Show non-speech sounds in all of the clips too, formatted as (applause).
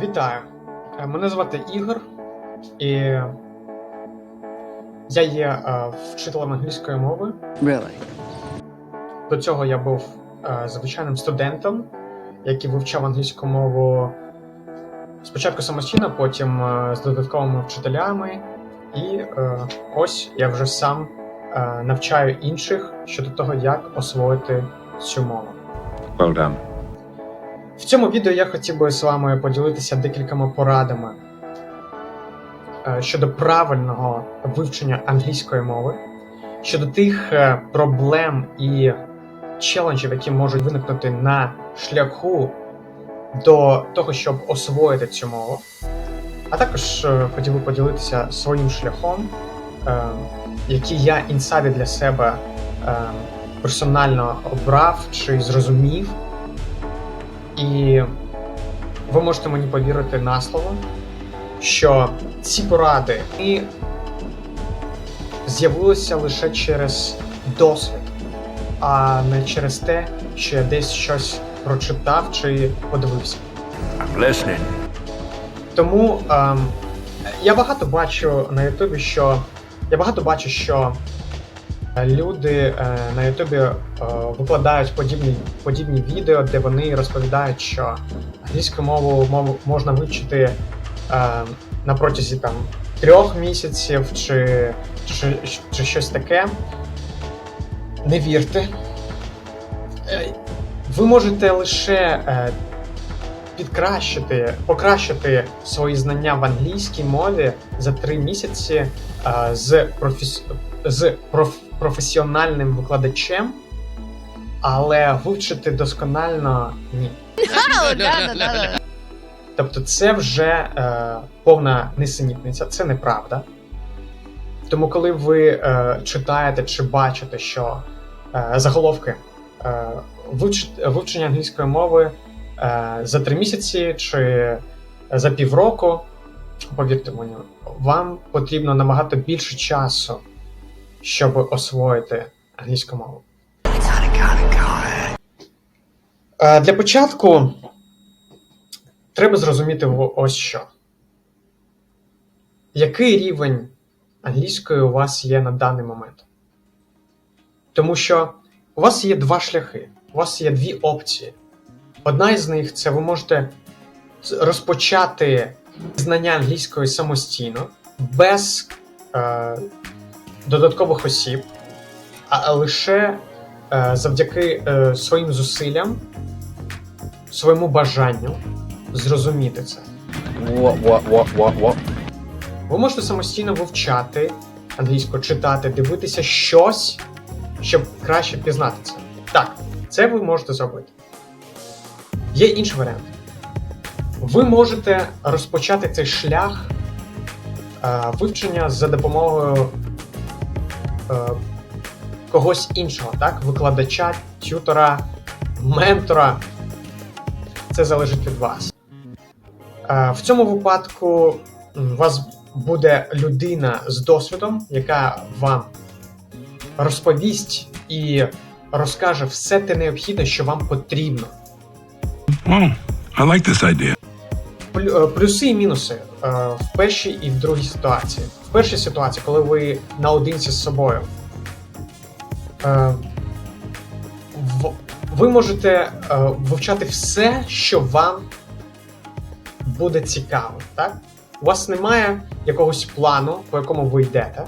Вітаю! Е, Мене звати Ігор, і я є е, вчителем англійської мови. Really? До цього я був е, звичайним студентом, який вивчав англійську мову спочатку самостійно, потім е, з додатковими вчителями. І е, ось я вже сам е, навчаю інших щодо того, як освоїти цю мову. Well done. В цьому відео я хотів би з вами поділитися декількома порадами е, щодо правильного вивчення англійської мови, щодо тих е, проблем і челенджів, які можуть виникнути на шляху до того, щоб освоїти цю мову. А також е, хотів би поділитися своїм шляхом, який я інсайди для себе персонально обрав чи зрозумів. І ви можете мені повірити на слово, що ці поради і з'явилися лише через досвід, а не через те, що я десь щось прочитав чи подивився. Тому ем, я багато бачу на Ютубі, що я багато бачу, що люди е, на Ютубі е, викладають подібні, подібні відео, де вони розповідають, що англійську мову мову можна вивчити е, на протязі там трьох місяців чи, чи, чи щось таке. Не вірте. Е, Ви можете лише е, підкращити, покращити свої знання в англійській мові за три місяці е, з, професі... з проф... професіональним викладачем, але вивчити досконально ні. (laughs) Тобто, це вже е, повна несенітниця, це неправда. Тому, коли ви е, читаєте чи бачите, що е, заголовки е, вивч, вивчення англійської мови е, за три місяці чи за півроку, повірте мені, вам потрібно набагато більше часу, щоб освоїти англійську мову. Е, Для початку треба зрозуміти ось що. Який рівень англійської у вас є на даний момент? Тому що у вас є два шляхи, у вас є дві опції. Одна із них це ви можете розпочати знання англійської самостійно, без е, додаткових осіб, а лише е, завдяки е, своїм зусиллям, своєму бажанню зрозуміти це. Ви можете самостійно вивчати англійську, читати, дивитися щось, щоб краще пізнати це. Так, це ви можете зробити. Є інший варіант. Ви можете розпочати цей шлях е, вивчення за допомогою е, когось іншого, так? Викладача, тютора, ментора. Це залежить від вас. Е, В цьому випадку у вас буде людина з досвідом, яка вам розповість і розкаже все те необхідне, що вам потрібно. Well, I like this idea. Е, Плюси і мінуси е, в першій і в другій ситуації. В першій ситуації, коли ви наодинці з собою, е, ви можете вивчати все, що вам буде цікаво. Так? У вас немає якогось плану, по якому ви йдете.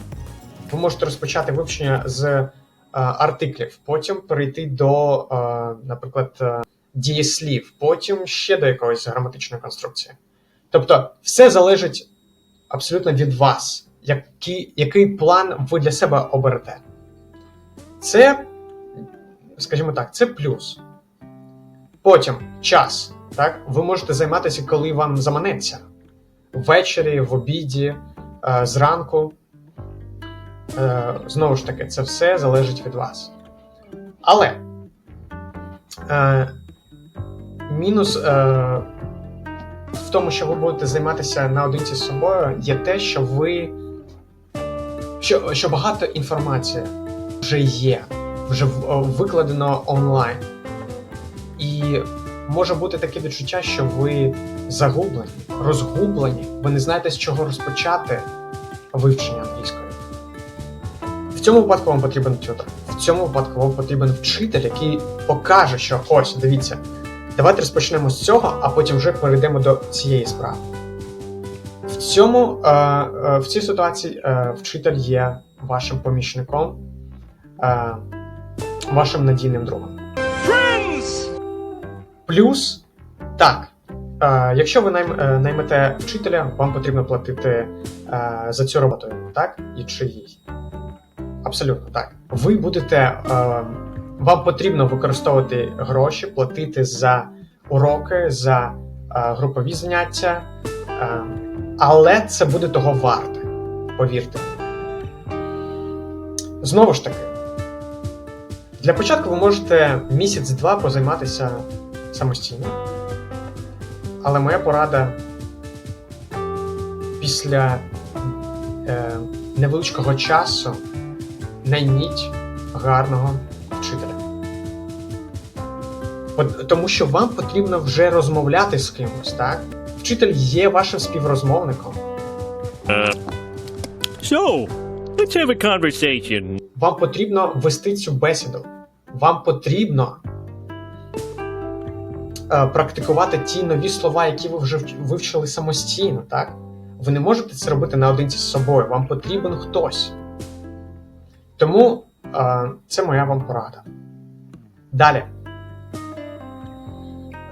Ви можете розпочати вивчення з артиклів, потім перейти до, наприклад, дієслів, потім ще до якоїсь граматичної конструкції. Тобто, все залежить абсолютно від вас, який, який план ви для себе оберете. Це, скажімо так, це плюс. Потім час. Так? Ви можете займатися, коли вам заманеться. Ввечері, в обіді, е, зранку. Е, знову ж таки, це все залежить від вас. Але е, мінус е, в тому, що ви будете займатися наодинці з собою, є те, що ви. Що, що багато інформації вже є, вже викладено онлайн. І може бути таке відчуття, що ви загублені, розгублені, ви не знаєте, з чого розпочати вивчення англійської. В цьому випадку вам потрібен тютор. В цьому випадку вам потрібен вчитель, який покаже, що ось, дивіться, давайте розпочнемо з цього, а потім вже перейдемо до цієї справи. В цьому е, е, в цій ситуації е, вчитель є вашим помічником, вашим надійним другом. Плюс, так, якщо ви найм, наймете вчителя, вам потрібно платити за цю роботу, так? І чи їй. Абсолютно так. Ви будете. Вам потрібно використовувати гроші, платити за уроки, за е, групові заняття, е, але це буде того варте, повірте. Знову ж таки, для початку ви можете місяць-два позайматися самостійно. Але моя порада після е, невеличкого часу найміть гарного вчителя. Тому що вам потрібно вже розмовляти з кимось, так? Вчитель є вашим співрозмовником. So, let's have a conversation. Вам потрібно вести цю бесіду. Вам потрібно е, практикувати ті нові слова, які ви вже вивчили самостійно, так? Ви не можете це робити наодинці з собою. Вам потрібен хтось. Тому це моя вам порада. Далі.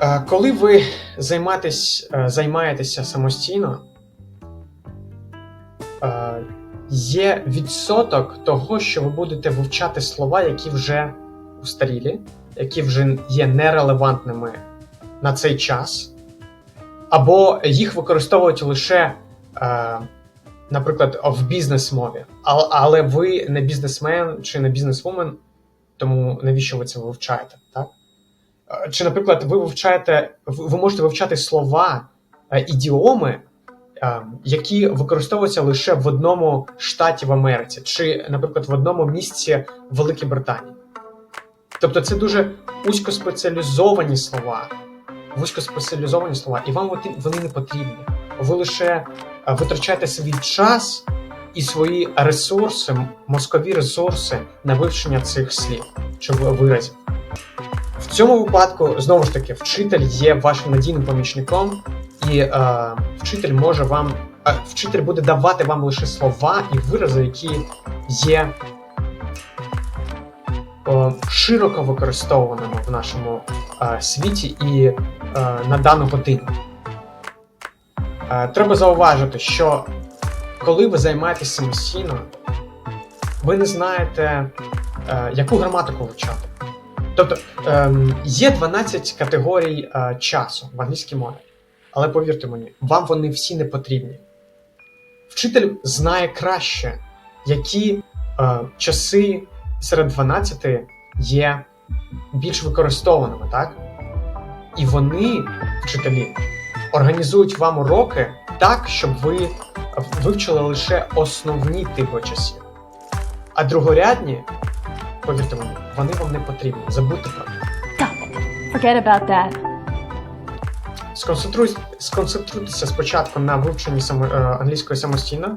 Е, коли ви займаєтесь, е, займаєтеся самостійно, е, є відсоток того, що ви будете вивчати слова, які вже устарілі, які вже є нерелевантними на цей час, або їх використовують лише, е, наприклад, в бізнес-мові. Але, ви не бізнесмен чи не бізнесвумен, тому навіщо ви це вивчаєте? Так? Е, Чи, наприклад, ви вивчаєте, ви можете вивчати слова, е, ідіоми, е, які використовуються лише в одному штаті в Америці, чи, наприклад, в одному місці Великій Британії. Тобто це дуже вузькоспеціалізовані слова, вузькоспеціалізовані слова, і вам вони не потрібні. Ви лише е, витрачаєте свій час і свої ресурси, мозкові ресурси на вивчення цих слів чи виразів. В цьому випадку, знову ж таки, вчитель є вашим надійним помічником, і е, вчитель може вам. е, Вчитель буде давати вам лише слова і вирази, які є е, широко використовуваними в нашому е, світі і е, на дану годину. Треба зауважити, що коли ви займаєтесь самостійно, ви не знаєте, е, яку граматику вивчати. Тобто ем, є 12 категорій е, часу в англійській мові, але повірте мені, вам вони всі не потрібні. Вчитель знає краще, які е, часи серед 12 є більш використовуваними, так? І вони, вчителі, організують вам уроки так, щоб ви вивчили лише основні типи часів. А другорядні, повірте мені, вони вам не потрібні. Забудьте про них. Forget about that. Сконцентруй, сконцентруйтеся спочатку на вивченні само, е, англійської самостійно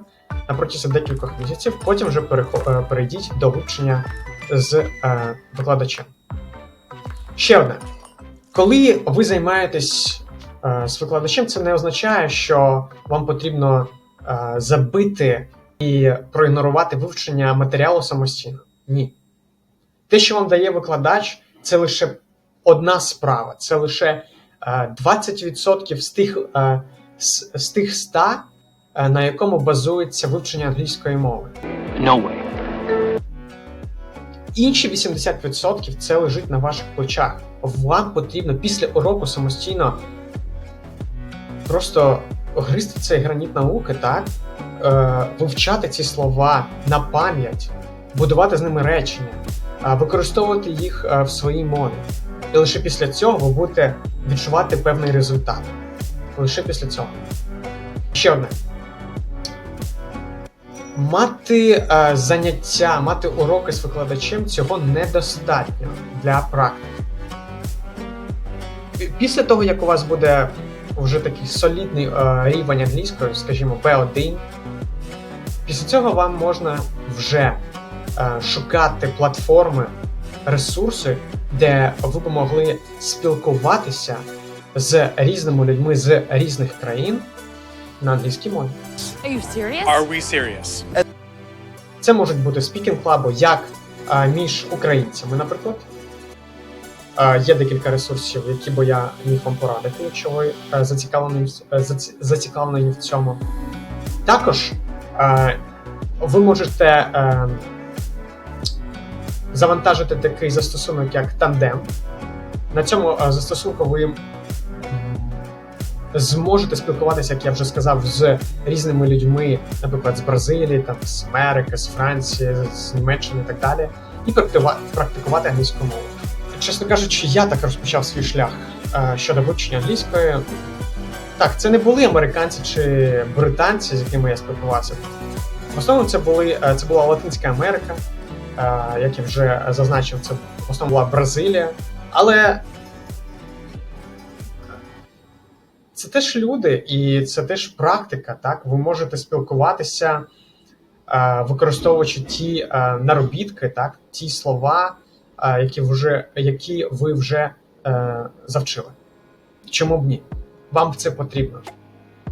на протязі декількох місяців, потім вже перехо- е, перейдіть до вивчення з е, викладачем. Ще одне. Коли ви займаєтесь з викладачем, це не означає, що вам потрібно е, забити і проігнорувати вивчення матеріалу самостійно. Ні. Те, що вам дає викладач, це лише одна справа, це лише е, 20% з тих, е, з, тих 100, е, на якому базується вивчення англійської мови. No way. Інші 80% це лежить на ваших плечах. Вам потрібно після уроку самостійно просто гризти цей граніт науки, так? Е, вивчати ці слова на пам'ять, будувати з ними речення, використовувати їх е, в своїй мові. І лише після цього ви будете відчувати певний результат. Лише після цього. Ще одне. Мати е, заняття, мати уроки з викладачем цього недостатньо для практики. після того, як у вас буде вже такий солідний е, рівень англійської, скажімо, B1, після цього вам можна вже е, шукати платформи, ресурси, де ви б могли спілкуватися з різними людьми з різних країн на англійській мові. Are you serious? Are we serious? Це можуть бути спікінг клаби як а, між українцями, наприклад. Є декілька ресурсів, які би я міг вам порадити, якщо ви е, зацікавлені, е, зацікавлені в цьому. Також е, ви можете завантажити такий застосунок, як Tandem. На цьому застосунку ви зможете спілкуватися, як я вже сказав, з різними людьми, наприклад, з Бразилії, там, з Америки, з Франції, з Німеччини і так далі, і практикувати англійську мову. Чесно кажучи, я так розпочав свій шлях е, щодо вивчення англійської. Так, це не були американці чи британці, з якими я спілкувався. В основному це були е, це була Латинська Америка, е, як я вже зазначив, це в основному була Бразилія. Але це теж люди, і це теж практика. Так, ви можете спілкуватися, використовуючи ті наробітки, так, ті слова, які вже які ви вже е, завчили. Чому б ні? Вам це потрібно.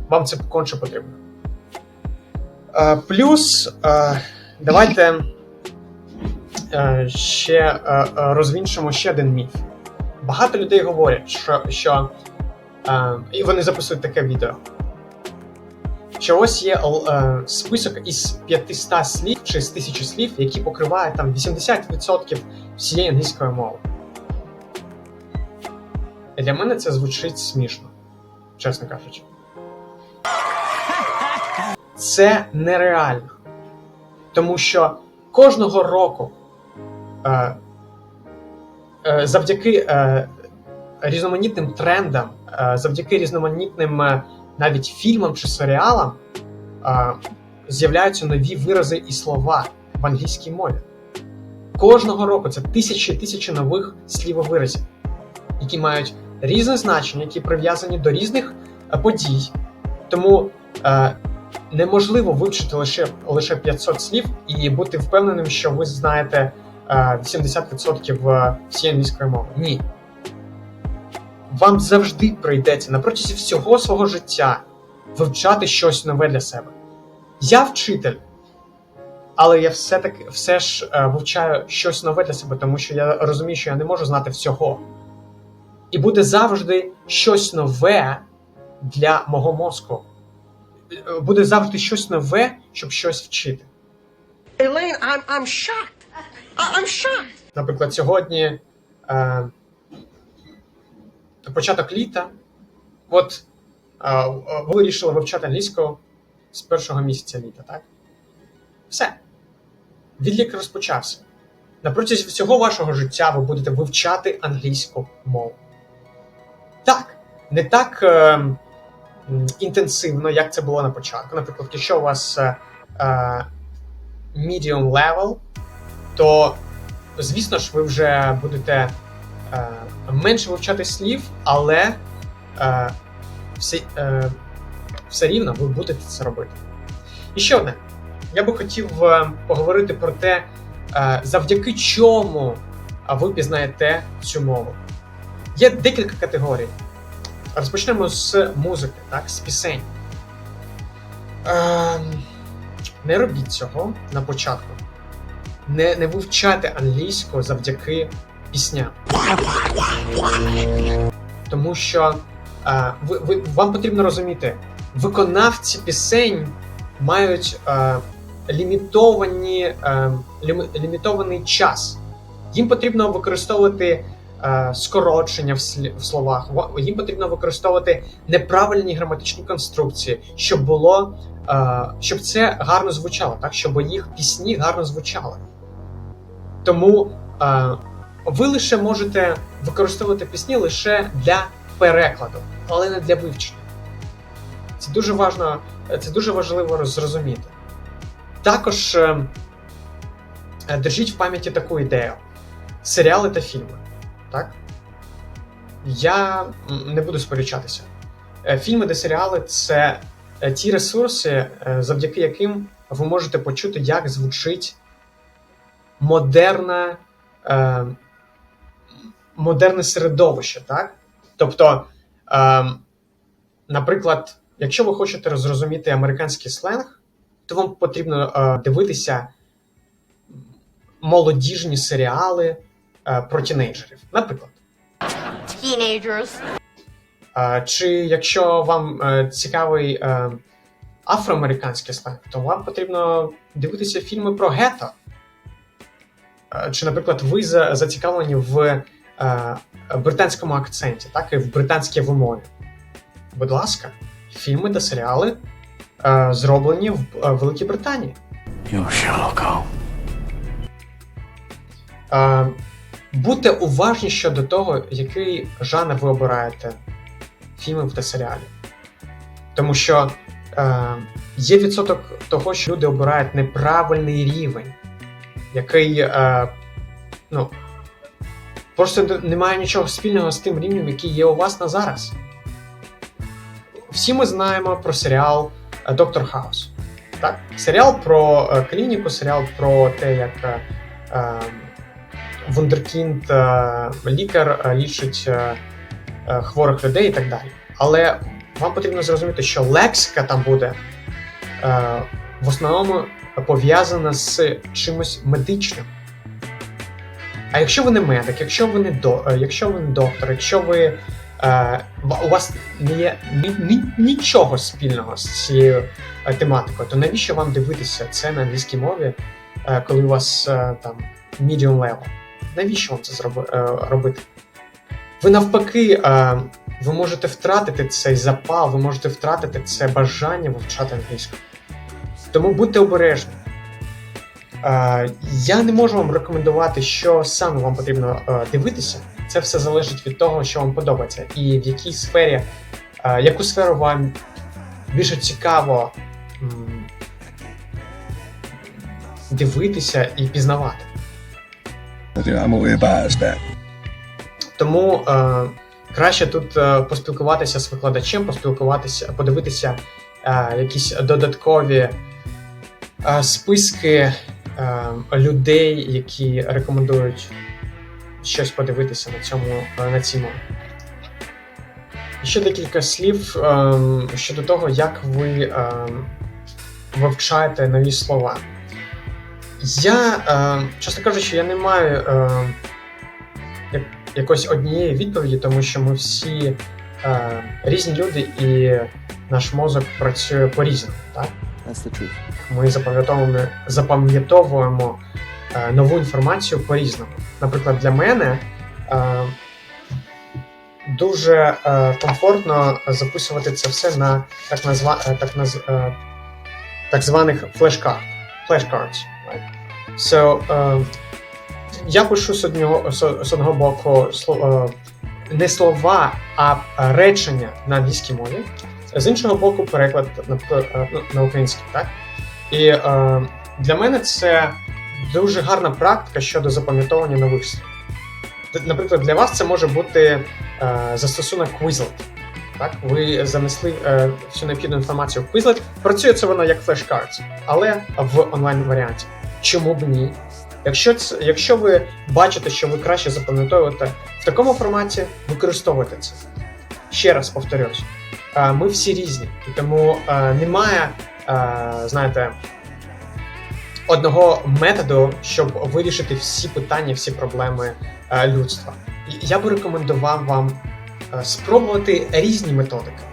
Вам це конче потрібно. Е, плюс, е, давайте е, ще е, е, розвінчимо ще один міф. Багато людей говорять, що, що е, і вони записують таке відео. Що ось є е, список із 500 слів чи з 1000 слів, які покривають там 80% всієї англійської мови. Для мене це звучить смішно, чесно кажучи. Це нереально. Тому що кожного року е, е, завдяки е, різноманітним трендам, е, завдяки різноманітним е, навіть фільмам чи серіалам е, з'являються нові вирази і слова в англійській мові. Кожного року це тисячі тисячі нових слів виразів, які мають різне значення, які прив'язані до різних е, подій. Тому е, неможливо вивчити лише, лише 500 слів і бути впевненим, що ви знаєте е, 80% всієї англійської мови. Ні. Вам завжди прийдеться на протязі всього свого життя вивчати щось нове для себе. Я вчитель, але я все-таки все ж е, вивчаю щось нове для себе, тому що я розумію, що я не можу знати всього. І буде завжди щось нове для мого мозку. Е, Буде завжди щось нове, щоб щось вчити. Elaine, I'm I'm shocked. I'm shocked. Наприклад, сьогодні е, початок літа. От ви вирішили вивчати англійську з першого місяця літа, так? Все. Відлік розпочався. На протязі всього вашого життя ви будете вивчати англійську мову. Так, не так е, інтенсивно, як це було на початку. Наприклад, якщо у вас е, е, medium level, то звісно ж, ви вже будете е, менше вивчати слів, але е, все, е, все рівно ви будете це робити. І ще одне. Я би хотів е, поговорити про те, е, завдяки чому ви пізнаєте цю мову. Є декілька категорій. Розпочнемо з музики, так, з пісень. Е, не робіть цього на початку не, не вивчати англійську завдяки пісням. Тому що е, ви, ви, вам потрібно розуміти, виконавці пісень мають е, лімітовані, е, лімі, лімітований час. Їм потрібно використовувати е, скорочення в, слі, в словах, їм потрібно використовувати неправильні граматичні конструкції, щоб було. е, Щоб це гарно звучало, так щоб їх пісні гарно звучали. Тому е, ви лише можете використовувати пісні лише для перекладу, але не для вивчення. Це дуже важно, це дуже важливо зрозуміти. Також е, е, держіть в пам'яті таку ідею: серіали та фільми. Так? я не буду сперечатися. Е, Фільми та серіали це ті ресурси, завдяки яким ви можете почути, як звучить модерна, модерне середовище, так? Тобто, е, наприклад, якщо ви хочете зрозуміти американський сленг, то вам потрібно е, дивитися молодіжні серіали е, про тінейджерів, наприклад. Teenagers. Е, Чи якщо вам е, цікавий е, афроамериканський сленг, то вам потрібно дивитися фільми про гетто. Е, Чи, наприклад, ви за- зацікавлені в британському акценті, так і в британській вимові. Будь ласка, фільми та серіали е, зроблені в е, Великій Британії. Е, Будьте уважні щодо того, який жанр ви обираєте фільмів та серіалів. Тому що е, є відсоток того, що люди обирають неправильний рівень, який е, ну, просто немає нічого спільного з тим рівнем, який є у вас на зараз. Всі ми знаємо про серіал е, Доктор Хаус. Так? Серіал про е, клініку, серіал про те, як е, е, Вундеркінд, е, лікар е, лічить е, хворих людей і так далі. Але вам потрібно зрозуміти, що лексика там буде е, в основному пов'язана з чимось медичним. А якщо ви не медик, якщо ви не до, е, якщо ви не доктор, якщо ви е, у вас не є ні, ні, нічого спільного з цією е, тематикою, то навіщо вам дивитися це на англійській мові, е, коли у вас е, там medium level? Навіщо вам це е, робити? Ви навпаки, е, ви можете втратити цей запал, ви можете втратити це бажання вивчати англійську. Тому будьте обережні. Е, я не можу вам рекомендувати, що саме вам потрібно е, дивитися. Це все залежить від того, що вам подобається, і в якій сфері, е, яку сферу вам більше цікаво дивитися і пізнавати. Тому е, краще тут е, поспілкуватися з викладачем, поспілкуватися, подивитися е, якісь додаткові е, списки людей, які рекомендують щось подивитися на цьому е, на цій. Ще декілька слів е, щодо того, як ви е, вивчаєте нові слова. Я, е, чесно кажучи, я не маю е, якоїсь однієї відповіді, тому що ми всі е, різні люди, і наш мозок працює по-різному. Так? Truth. Ми запам'ятовуємо, запам'ятовуємо е, нову інформацію по-різному. Наприклад, для мене е, дуже е, комфортно записувати це все на так, назва, е, так, наз, е, так званих флешкарт. Flashcards. Right? So, е, я пишу з одного, з, одного боку сло- е, не слова, а речення на англійській мові. З іншого боку, переклад на, е, ну, на український, так? І е, для мене це дуже гарна практика щодо запам'ятовування нових слів. Наприклад, для вас це може бути е, застосунок Quizlet. Так? Ви занесли е, всю необхідну інформацію в Quizlet. Працює це воно як flashcards, але в онлайн варіанті. Чому б ні? Якщо, це, якщо ви бачите, що ви краще запам'ятовуєте в такому форматі, використовуйте це. Ще раз повторюсь, ми всі різні, і тому немає, знаєте, одного методу, щоб вирішити всі питання, всі проблеми людства. І Я би рекомендував вам спробувати різні методики.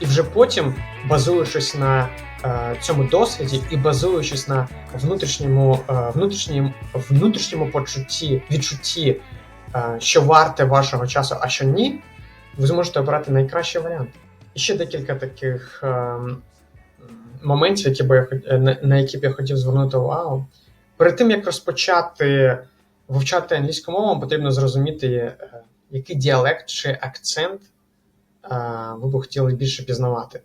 І вже потім, базуючись на цьому досвіді і базуючись на внутрішньому, внутрішньому, внутрішньому почутті, відчутті, що варте вашого часу, а що ні, ви зможете обрати найкращий варіант. Ще декілька таких е, моментів, які би я, е, на, які б я хотів звернути увагу. Перед тим як розпочати вивчати англійську мову, потрібно зрозуміти, е, який діалект чи акцент е, ви б хотіли більше пізнавати.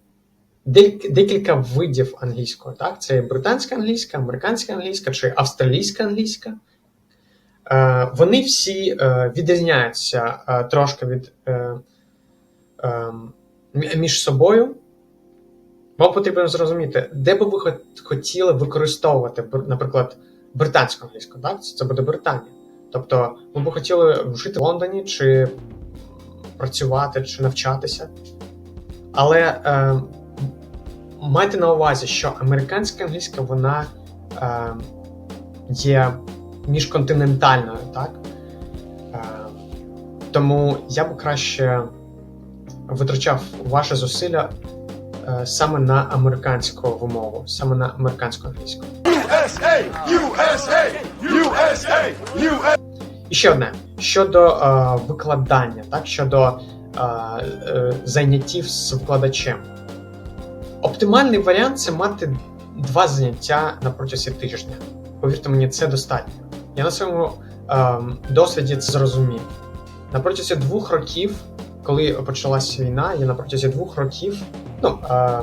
Декілька видів англійської, так? Це британська англійська, американська англійська чи австралійська англійська. Вони всі відрізняються трошки від, е, е, м- між собою. Вам потрібно зрозуміти, де би ви хотіли використовувати, наприклад, британську англійську, так? Це буде Британія. Тобто, ви б хотіли жити в Лондоні, чи працювати, чи навчатися. Але е, майте на увазі, що американська англійська вона е, є міжконтинентальною, так? Е, тому я б краще витрачав ваші зусилля е, саме на американську вимову, саме на американську англійську. І ще одне щодо е, викладання, так щодо е, е, заняттів з викладачем. Оптимальний варіант це мати два заняття на протязі тижня. Повірте мені, це достатньо. Я на своєму е, досвіді це зрозумів. На протязі двох років, коли почалася війна, я на протязі двох років, ну е,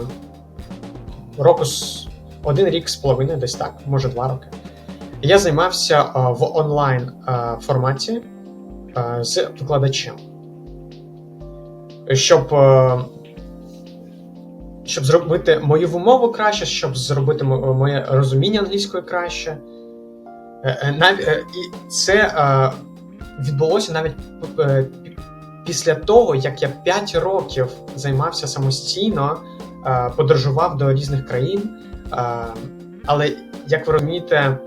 року з один рік з половиною, десь так, може два роки. Я займався в онлайн форматі з викладачем. Щоб, щоб зробити мою вимову краще, щоб зробити моє розуміння англійської краще. Е, е, е, І це відбулося навіть після того, як я 5 років займався самостійно, е, подорожував до різних країн. Е, Але, як ви розумієте,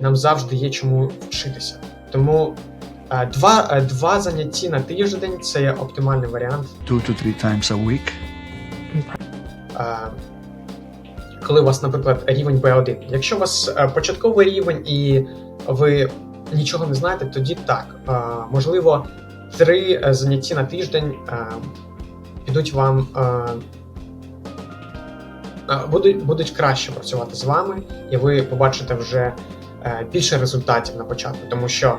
нам завжди є чому вчитися. Тому е, два, два заняття на тиждень це є оптимальний варіант. Two to three times a week. Коли у вас, наприклад, рівень B1. Якщо у вас початковий рівень і ви нічого не знаєте, тоді так. Можливо, три е, заняття на тиждень е, підуть вам. е, Будуть, будуть краще працювати з вами, і ви побачите вже більше результатів на початку, тому що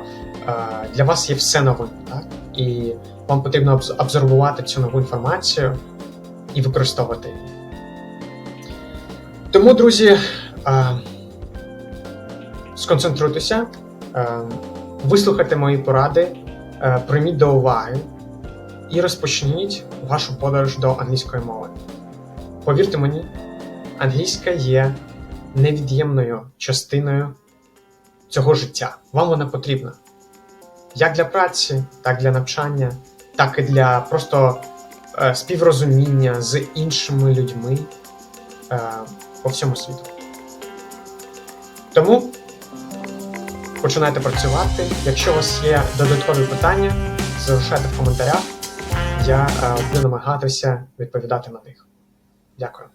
для вас є все нове, так? І вам потрібно абсорбувати цю нову інформацію і використовувати. Тому, друзі, сконцентруйтеся, вислухайте мої поради, прийміть до уваги і розпочніть вашу подорож до англійської мови. Повірте мені, англійська є невід'ємною частиною цього життя. Вам вона потрібна. Як для праці, так для навчання, так і для просто е, співрозуміння з іншими людьми е, по всьому світу. Тому починайте працювати. Якщо у вас є додаткові питання, залишайте в коментарях. Я е, буду намагатися відповідати на них. Дякую.